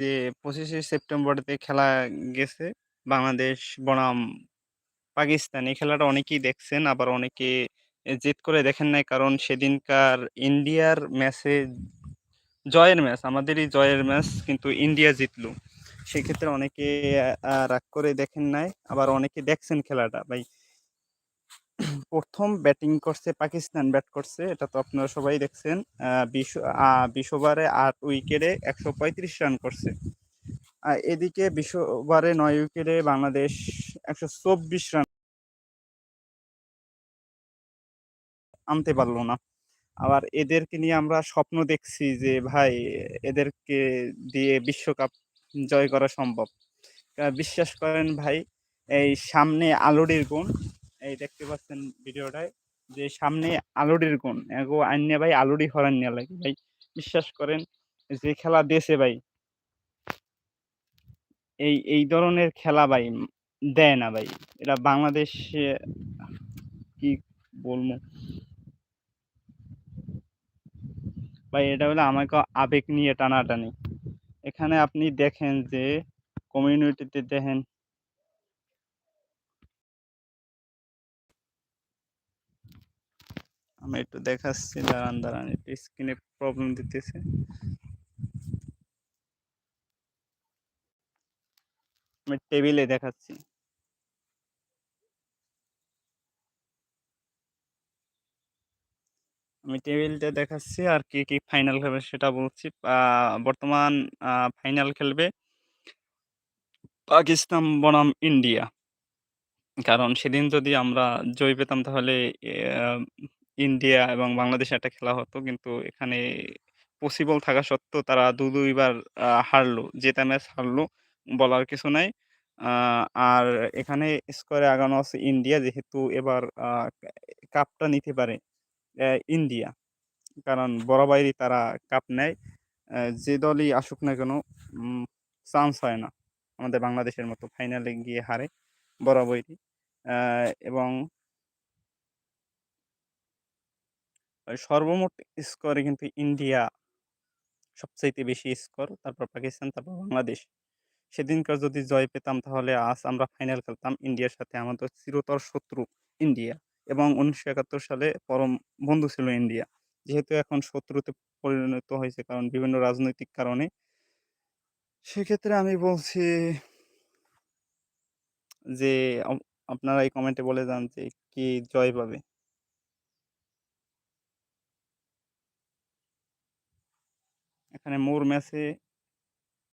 যে ২৫শে সেপ্টেম্বরেতে খেলা গেছে বাংলাদেশ বনাম পাকিস্তান। এই খেলাটা অনেকেই দেখছেন আবার অনেকে জিত করে দেখেন নাই। কারণ সেদিনকার ইন্ডিয়ার ম্যাচে জয়ের ম্যাচ, আমাদেরই জয়ের ম্যাচ কিন্তু ইন্ডিয়া জিতল। সেক্ষেত্রে অনেকে রাগ করে দেখেন নাই। আবার অনেকে দেখছেন খেলাটা ভাই। ১ম ব্যাটিং করছে পাকিস্তান, ব্যাট করছে। এটা তো আপনারা সবাই দেখছেন। আ ২০ আ ২০ ওভারে ৮ উইকেটে ১৩৫ রান করছে। এদিকে ২০ ওভারে ৯ উইকেটে বাংলাদেশ ১২৪ রান আনতে পারল না। আবার এদেরকে নিয়ে আমরা স্বপ্ন দেখছি যে, ভাই, এদেরকে দিয়ে বিশ্বকাপ জয় করা সম্ভব। বিশ্বাস করেন ভাই, এই সামনে আলোড়ির গুণ এই দেখতে পাচ্ছেন ভিডিওটায় যে সামনে আলোড়ির গুণ। এগো আইন্যা ভাই আলোড়ি হরাইন নেয়া লাগে ভাই। বিশ্বাস করেন যে খেলা দেছে ভাই এই, এই ধরনের খেলা ভাই দেয় না ভাই। এটা বাংলাদেশে কি বলব? ভাই এটা হলো আমাকে আবেগ নিয়ে টানাটানি। এখানে আপনি দেখেন যে কমিউনিটিতে দেখেন আমি একটু দেখাচ্ছি দাঁড়ান, দাঁড়ান একটু স্ক্রিনে প্রবলেম দিতেছে। আমি টেবিলে দেখাচ্ছি। আমি টেবিলটা দেখাচ্ছি আর কি কি ফাইনাল খেলবে সেটা বলছি। বর্তমান ফাইনাল খেলবে পাকিস্তান বনাম ইন্ডিয়া। কারণ সেদিন যদি আমরা জয় পেতাম তাহলে ইন্ডিয়া এবং বাংলাদেশের একটা খেলা হতো। কিন্তু এখানে পসিবল থাকা সত্ত্বেও তারা ২-২ বার হারলো। জেতা ম্যাচ হারলো। বলার কিছু নাই। আর এখানে স্কোরে আগানো আছে ইন্ডিয়া, যেহেতু এবার কাপটা নিতে পারে ইন্ডিয়া। কারণ বরাবরই তারা কাপ নেয়। যে দলই আসুক না কেন চান্স হয় না। আমাদের বাংলাদেশের মতো ফাইনালে গিয়ে হারে, বরাবরই। অ্যা এবং সর্বমোট স্কোরে কিন্তু ইন্ডিয়া সবচাইতে বেশি স্কোর। তারপর পাকিস্তান, তারপর বাংলাদেশ। সেদিনকার যদি জয় পেতাম তাহলে আজ আমরা ফাইনাল খেলতাম ইন্ডিয়ার সাথে। আমাদের চিরতর শত্রু ইন্ডিয়া এবং ১৯৭১ সালে পরম বন্ধু ছিল ইন্ডিয়া। যেহেতু এখন শত্রুতে পরিণত হয়েছে কারণ বিভিন্ন রাজনৈতিক কারণে। সেক্ষেত্রে আমি বলছি যে আপনারা এই কমেন্টে বলে যান যে কি জয় পাবে? এখানে মুর ম্যাচে